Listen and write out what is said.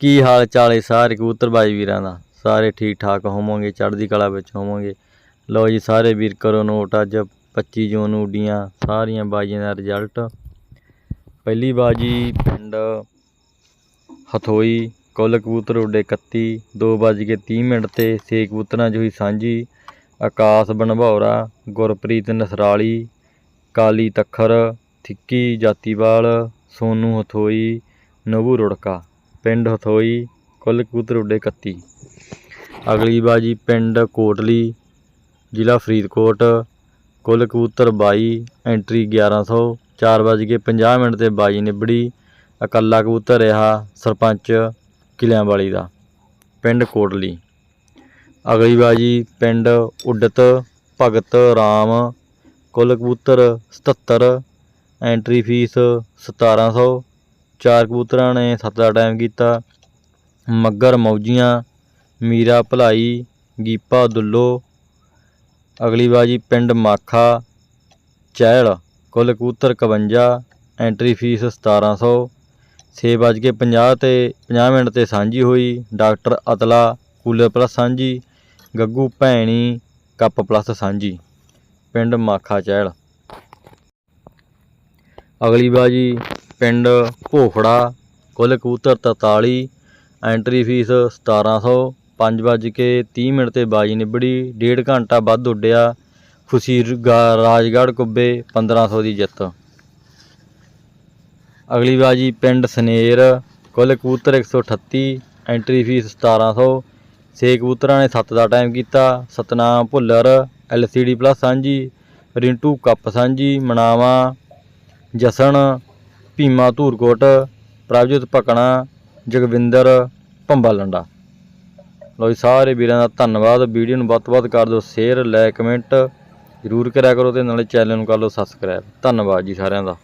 ਕੀ ਹਾਲ ਚਾਲ ਹੈ ਸਾਰੇ ਕਬੂਤਰ ਬਾਈ ਵੀਰਾਂ ਦਾ? ਸਾਰੇ ਠੀਕ ਠਾਕ ਹੋਵੋਗੇ, ਚੜ੍ਹਦੀ ਕਲਾ ਵਿੱਚ ਹੋਵੋਗੇ। ਲਓ ਜੀ ਸਾਰੇ ਵੀਰ ਕਰੋ ਨੋਟ, ਅੱਜ 25 ਜੂਨ ਨੂੰ ਉੱਡੀਆਂ ਸਾਰੀਆਂ ਬਾਜੀਆਂ ਦਾ ਰਿਜ਼ਲਟ। ਪਹਿਲੀ ਬਾਜੀ ਪਿੰਡ ਹਥੋਈ, ਕੁੱਲ ਕਬੂਤਰ ਉੱਡੇ 31 ਦੋ ਵੱਜ ਕੇ 30 ਮਿੰਟ ਤੇ ਛੇ ਕਬੂਤਰਾਂ 'ਚ ਹੋਈ ਸਾਂਝੀ। ਆਕਾਸ਼ ਬਨਭੌਰਾ, ਗੁਰਪ੍ਰੀਤ ਨਸਰਾਲੀ, ਕਾਲੀ ਤੱਖਰ, ਥਿੱਕੀ ਜਾਤੀਵਾਲ, ਸੋਨੂ ਹਥੋਈ, ਨਵੂ ਰੁੜਕਾ। ਪਿੰਡ ਹਥੋਈ, ਕੁੱਲ ਕਬੂਤਰ ਉੱਡੇ 31 ਅਗਲੀ ਬਾਜੀ ਪਿੰਡ ਕੋਟਲੀ, ਜ਼ਿਲ੍ਹਾ ਫਰੀਦਕੋਟ, ਕੁੱਲ ਕਬੂਤਰ 22 ਐਂਟਰੀ 1100 ਚਾਰ ਵੱਜ ਕੇ 50 ਮਿੰਟ ਤੇ ਬਾਜੀ ਨਿਬੜੀ, ਇਕੱਲਾ ਕਬੂਤਰ ਰਿਹਾ ਸਰਪੰਚ ਕਿਲਿਆਂ ਵਾਲੀ ਦਾ, ਪਿੰਡ ਕੋਟਲੀ। ਅਗਲੀ ਬਾਜੀ ਪਿੰਡ ਉੱਡਤ, ਭਗਤ ਰਾਮ, ਕੁੱਲ ਕਬੂਤਰ 77 ਐਂਟਰੀ ਫੀਸ 1700 ਚਾਰ ਕਬੂਤਰਾਂ ਨੇ ਸੱਤ ਦਾ ਟਾਈਮ ਕੀਤਾ। ਮੱਗਰ ਮੌਜੀਆਂ, ਮੀਰਾ, ਭਲਾਈ, ਗੀਪਾ, ਦੁੱਲੋ ਅਗਲੀ ਬਾਜੀ ਪਿੰਡ ਮਾਖਾ, ਚਹਿਲ, ਕੁੱਲ ਕਬੂਤਰ 51 ਐਂਟਰੀ ਫੀਸ 1700 ਛੇ ਵੱਜ ਕੇ 50 ਤੇ 50 ਮਿੰਟ ਤੇ ਸਾਂਝੀ ਹੋਈ। ਡਾਕਟਰ ਅਤਲਾ, ਕੂਲਰ ਪਲੱਸ ਸਾਂਝੀ, ਗੱਗੂ ਭੈਣੀ, ਕੱਪ ਪਲੱਸ ਸਾਂਝੀ, ਪਿੰਡ ਮਾਖਾ, ਚਹਿਲ। ਅਗਲੀ ਬਾਜੀ ਪਿੰਡ ਭੋਖੜਾ, ਕੁੱਲ ਕਬੂਤਰ 43 ਐਂਟਰੀ ਫੀਸ 1700 ਪੰਜ ਵੱਜ ਕੇ 30 ਮਿੰਟ ਤੇ ਬਾਜੀ ਨਿਬੜੀ, ਡੇਢ ਘੰਟਾ ਵੱਧ ਉੱਡਿਆ, ਖੁਸ਼ੀ ਗਾ- ਰਾਜਗੜ੍ਹ ਕੁੱਬੇ 1500 ਦੀ ਜਿੱਤ। ਅਗਲੀ ਬਾਜੀ ਪਿੰਡ ਸਨੇਰ, ਕੁੱਲ ਕਬੂਤਰ 138 ਐਂਟਰੀ ਫੀਸ 1700 ਛੇ ਕਬੂਤਰਾਂ ਨੇ 7 ਦਾ ਟਾਈਮ ਕੀਤਾ, ਸਤਨਾਮ ਭੁੱਲਰ ਐਲਸੀਡੀ ਪਲੱਸ ਸਾਂਝੀ, ਰਿੰਟੂ ਕੱਪ ਸਾਂਝੀ, ਮਨਾਵਾ ਜਸਣ ਭੀਮਾ ਧੂਰਕੋਟ, ਪ੍ਰਭਜੋਤ ਭਕਣਾ, ਜਗਵਿੰਦਰ ਭੰਬਾ ਲੰਡਾ ਲੋ ਜੀ, ਸਾਰੇ ਵੀਰਾਂ ਦਾ ਧੰਨਵਾਦ। ਵੀਡੀਓ ਨੂੰ ਵੱਧ ਤੋਂ ਵੱਧ ਕਰ ਦਿਓ, ਸ਼ੇਅਰ ਲਾਈਕ ਕਮੈਂਟ ਜ਼ਰੂਰ ਕਰਿਆ ਕਰੋ ਤੇ ਨਾਲੇ ਚੈਨਲ ਨੂੰ ਕਰ ਲਓ ਸਬਸਕ੍ਰਾਈਬ ਧੰਨਵਾਦ ਜੀ ਸਾਰਿਆਂ ਦਾ।